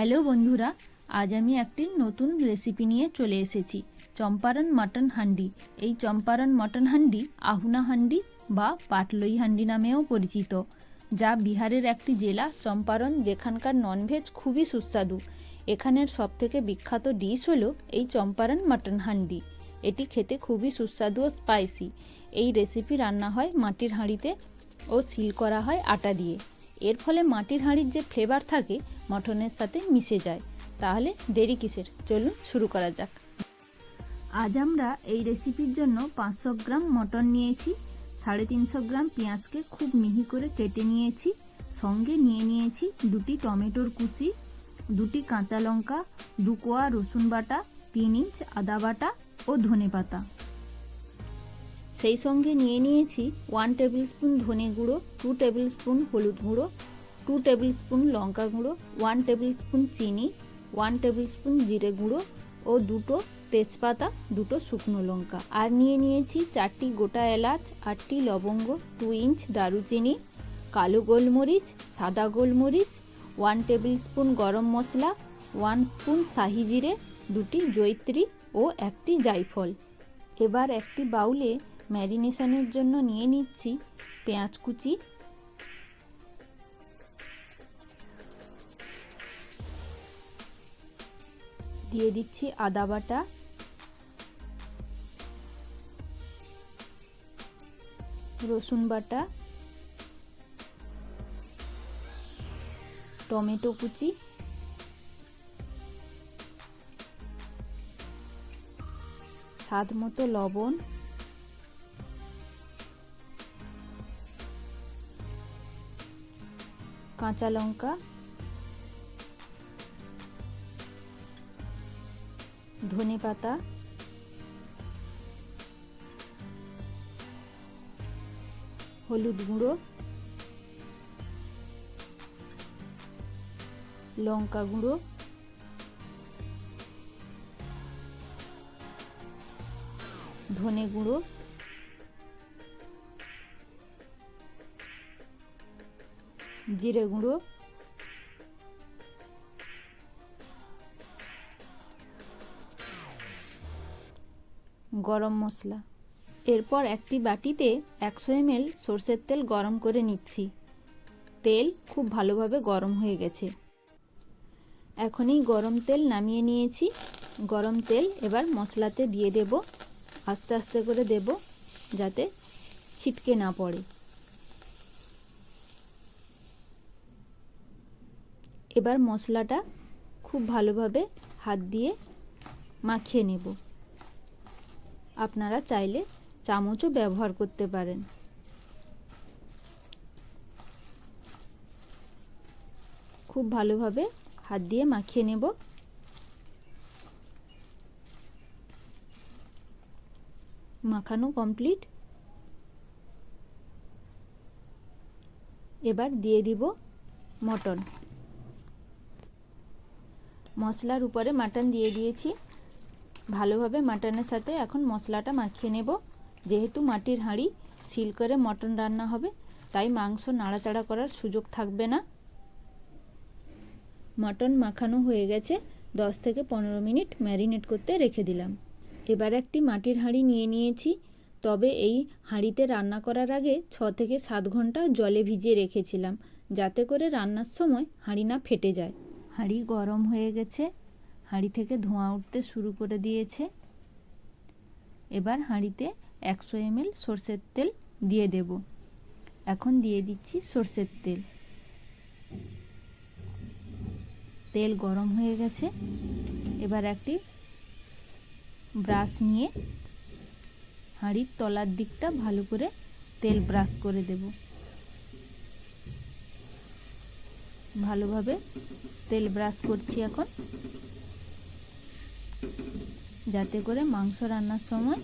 Hello বন্ধুরা, আজ আমি একটি নতুন রেসিপি নিয়ে চলে এসেছি চম্পারন মাটন হান্ডি। এই চম্পারন মটন হান্ডি আহুনা হান্ডি বা পাটলই হান্ডি নামেও পরিচিত, যা বিহারের একটি জেলা চম্পারন যেখানকার ননভেজ খুবই সুস্বাদু। এখানের সবথেকে বিখ্যাত ডিশ হলো এই চম্পারন মাটন হান্ডি। এটি খেতে খুবই সুস্বাদু ও স্পাইসি এই রেসিপি রান্না হয় মাটির হাঁড়িতে ও সিল করা হয় আটা দিয়ে। এর ফলে মাটির হাঁড়ির যে ফ্লেভার থাকে মটনের সাথে মিশে যায়। তাহলে দেরি কিসের? চলুন শুরু করা যাক। আজ আমরা এই রেসিপির জন্য পাঁচশো গ্রাম মটন নিয়েছি, সাড়ে তিনশো গ্রাম পেঁয়াজকে খুব মিহি করে কেটে নিয়েছি, সঙ্গে নিয়ে নিয়েছি দুটি টমেটোর কুচি, দুটি কাঁচা লঙ্কা, দু কোয়া রসুন বাটা, তিন ইঞ্চ আদা বাটা ও ধনে পাতা। সেই সঙ্গে নিয়ে নিয়েছি ওয়ান টেবিল স্পুন ধনে গুঁড়ো, টু টেবিল স্পুন হলুদ গুঁড়ো টু টেবিল স্পুন লঙ্কা গুঁড়ো ওয়ান টেবিল স্পুন চিনি ওয়ান টেবিল স্পুন জিরে গুঁড়ো ও দুটো তেজপাতা, দুটো শুকনো লঙ্কা। আর নিয়ে নিয়েছি চারটি গোটা এলাচ, আটটি লবঙ্গ টু ইঞ্চ দারুচিনি, কালো গোলমরিচ, সাদা গোলমরিচ ওয়ান টেবিল স্পুন গরম মশলা ওয়ান স্পুন শাহি জিরে, দুটি জৈত্রী ও একটি জায়ফল। এবার একটি বাউলে ম্যারিনেশনের জন্য নিয়ে নিচ্ছি পেঁয়াজ কুচি দিয়ে দিচ্ছি আদা বাটা। রসুন বাটা। টমেটো কুচি। স্বাদ মতো লবণ। কাঁচা লঙ্কা। ধনে পাতা। হলুদ গুঁড়ো। লঙ্কা গুঁড়ো। ধনে গুঁড়ো। জিরে গুঁড়ো। গরম মশলা। এরপর একটি বাটিতে একশো এমএল সর্ষের তেল গরম করে নিচ্ছি। তেল খুব ভালোভাবে গরম হয়ে গেছে। এখনই গরম তেল নামিয়ে নিয়েছি। গরম তেল এবার মশলাতে দিয়ে দেব। আস্তে আস্তে করে দেব যাতে ছিটকে না পড়ে। এবার মশলাটা খুব ভালোভাবে হাত দিয়ে মাখিয়ে নেব। আপনারা চাইলে চামচও ব্যবহার করতে পারেন। খুব ভালোভাবে হাত দিয়ে মাখিয়ে নেব। মাখানো কমপ্লিট। এবার দিয়ে দিব মটন। মশলার উপরে মাটন দিয়ে দিয়েছি। ভালোভাবে মাটনের সাথে এখন মশলাটা মাখিয়ে নেব। যেহেতু মাটির হাঁড়ি, সিল করে মটন রান্না হবে, তাই মাংস নাড়াচাড়া করার সুযোগ থাকবে না। মটন মাখানো হয়ে গেছে, দশ থেকে পনেরো মিনিট ম্যারিনেট করতে রেখে দিলাম। এবার একটি মাটির হাঁড়ি নিয়ে নিয়েছি, তবে এই হাঁড়িতে রান্না করার আগে ছ থেকে সাত ঘণ্টা জলে ভিজিয়ে রেখেছিলাম, যাতে করে রান্নার সময় হাঁড়ি না ফেটে যায়। হাঁড়ি গরম হয়ে গেছে হাঁড়ি থেকে ধোঁয়া উঠতে শুরু করে দিয়েছে। এবার হাঁড়িতে একশো এমএল সর্ষের তেল দিয়ে দেব। এখন দিয়ে দিচ্ছি সর্ষের তেল। তেল গরম হয়ে গেছে। এবার একটি ব্রাশ নিয়ে হাঁড়ির তলার দিকটা ভালো করে তেল ব্রাশ করে দেব। ভালোভাবে তেল ব্রাশ করছি এখন। যাতে করে মাংস রান্নার সময়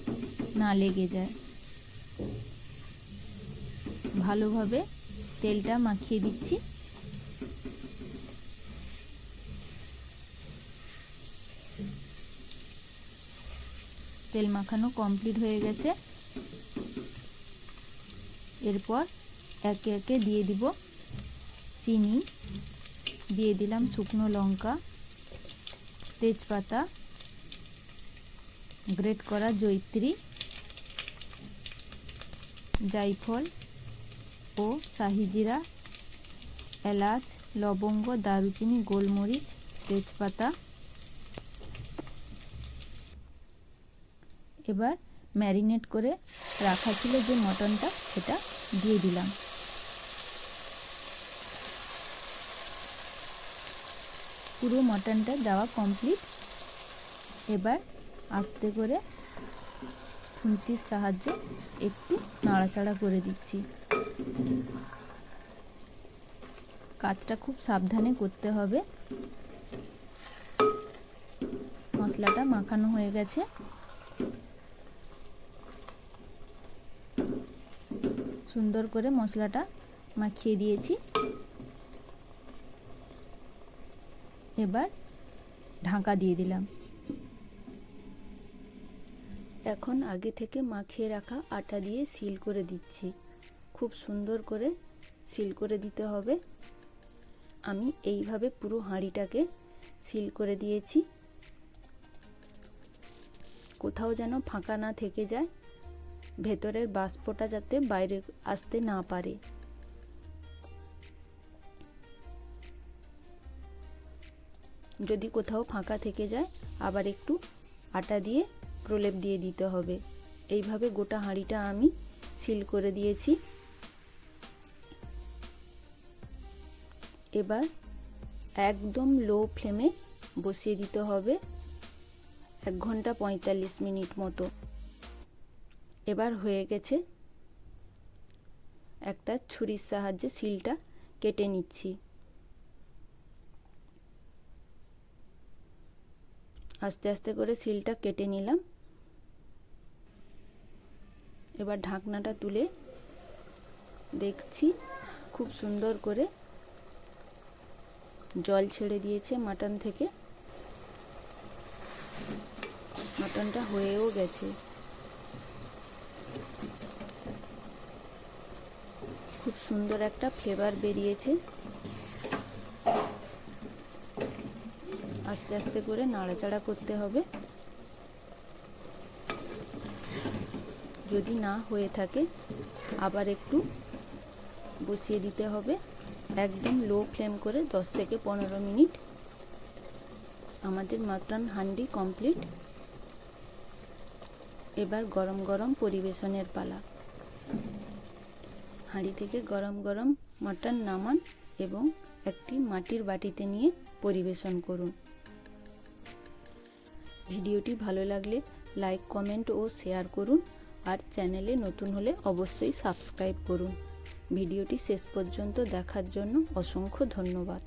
না লেগে যায়। ভালোভাবে তেলটা মাখিয়ে দিচ্ছি। তেল মাখানো কমপ্লিট হয়ে গেছে। এরপর একে একে দিয়ে দিব চিনি। দিয়ে দিলাম শুকনো লঙ্কা, তেজপাতা গ্রেট করা জৈত্রী জায়ফল ও শাহিজিরা এলাচ, লবঙ্গ, দারুচিনি, গোলমরিচ, তেজপাতা। এবার ম্যারিনেট করে রাখা ছিল যে মটনটা, সেটা দিয়ে দিলাম। পুরো মটনটা দেওয়া কমপ্লিট এবার আস্তে করে খুন্তির সাহায্যে একটু নাড়াচাড়া করে দিচ্ছি। কাজটা খুব সাবধানে করতে হবে। মশলাটা মাখানো হয়ে গেছে। সুন্দর করে মশলাটা মাখিয়ে দিয়েছি। এবার ঢাকা দিয়ে দিলাম। এখন আগে থেকে মাখিয়ে রাখা আটা দিয়ে সিল করে দিচ্ছি। খুব সুন্দর করে সিল করে দিতে হবে। আমি এইভাবে পুরো হাঁড়িটাকে সিল করে দিয়েছি। কোথাও যেন ফাঁকা না থেকে যায়। ভেতরের বাষ্পটা যাতে বাইরে আসতে না পারে। যদি কোথাও ফাঁকা থেকে যায়, আবার একটু আটা দিয়ে প্রলেপ দিয়ে দিতে হবে। এইভাবে গোটা হাঁড়িটা আমি সিল করে দিয়েছি। এবার একদম লো ফ্লেমে বসিয়ে দিতে হবে। এক ঘণ্টা পঁয়তাল্লিশ মিনিট মতো। এবার হয়ে গেছে একটা ছুরির সাহায্যে সিলটা কেটে নিচ্ছি। আস্তে আস্তে করে সিলটা কেটে নিলাম। এবার ঢাকনাটা তুলে দেখছি খুব সুন্দর করে জল ছেড়ে দিয়েছে মাটন থেকে। মাটনটা হয়েও গেছে। খুব সুন্দর একটা ফ্লেভার বেরিয়েছে। আস্তে আস্তে করে নাড়াচাড়া করতে হবে। যদি না হয়ে থাকে, আবার একটু বসিয়ে দিতে হবে। একদম লো ফ্লেম করে 10 থেকে পনেরো মিনিট আমাদের মাটন হান্ডি কমপ্লিট এবার গরম গরম পরিবেশনের পালা। হাঁড়ি থেকে গরম গরম মাটন নামান এবং একটি মাটির বাটিতে নিয়ে পরিবেশন করুন। ভিডিওটি ভালো লাগলে লাইক কমেন্ট ও শেয়ার করুন। আর চ্যানেলে নতুন হলে অবশ্যই সাবস্ক্রাইব করুন। ভিডিওটি শেষ পর্যন্ত দেখার জন্য অসংখ্য ধন্যবাদ।